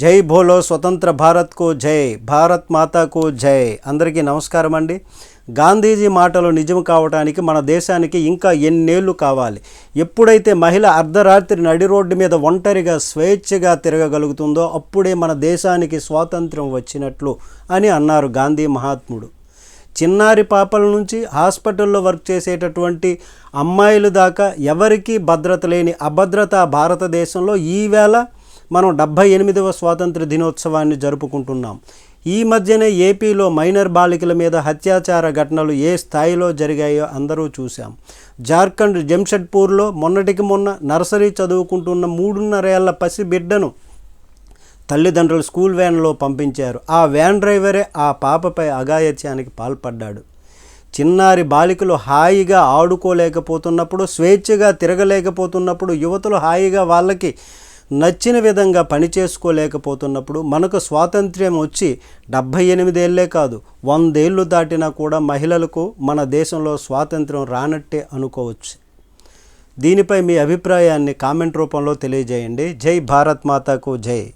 జై భోలో స్వతంత్ర భారత్కు జై భారత్ మాతాకు జై. అందరికీ నమస్కారం అండి. గాంధీజీ మాటలు నిజం కావడానికి మన దేశానికి ఇంకా ఎన్నేళ్ళు కావాలి. ఎప్పుడైతే మహిళ అర్ధరాత్రి నడి రోడ్డు మీద ఒంటరిగా స్వేచ్ఛగా తిరగగలుగుతుందో అప్పుడే మన దేశానికి స్వాతంత్రం వచ్చినట్లు అని అన్నారు గాంధీ మహాత్ముడు. చిన్నారి పాపల నుంచి హాస్పిటల్లో వర్క్ చేసేటటువంటి అమ్మాయిలు దాకా ఎవరికీ భద్రత లేని అభద్రత భారతదేశంలో ఈవేళ మనం డెబ్భై ఎనిమిదవ స్వాతంత్ర దినోత్సవాన్ని జరుపుకుంటున్నాం. ఈ మధ్యనే ఏపీలో మైనర్ బాలికల మీద హత్యాచార ఘటనలు ఏ స్థాయిలో జరిగాయో అందరూ చూశాం. జార్ఖండ్ జంషెడ్పూర్లో మొన్నటికి మొన్న నర్సరీ చదువుకుంటున్న మూడున్నరేళ్ళ పసి బిడ్డను తల్లిదండ్రులు స్కూల్ వ్యాన్లో పంపించారు. ఆ వ్యాన్ డ్రైవరే ఆ పాపపై అఘాయత్యానికి పాల్పడ్డాడు. చిన్నారి బాలికలు హాయిగా ఆడుకోలేకపోతున్నప్పుడు స్వేచ్ఛగా తిరగలేకపోతున్నప్పుడు యువతులు హాయిగా వాళ్ళకి నచ్చిన విధంగా పని చేసుకోలేకపోతున్నప్పుడు మనకు స్వాతంత్ర్యం వచ్చి డెబ్భై ఎనిమిదేళ్ళే కాదు వందేళ్ళు దాటినా కూడా మహిళలకు మన దేశంలో స్వాతంత్రం రానట్టే అనుకోవచ్చు. దీనిపై మీ అభిప్రాయాన్ని కామెంట్ రూపంలో తెలియజేయండి. జై భారత్ మాతాకు జై.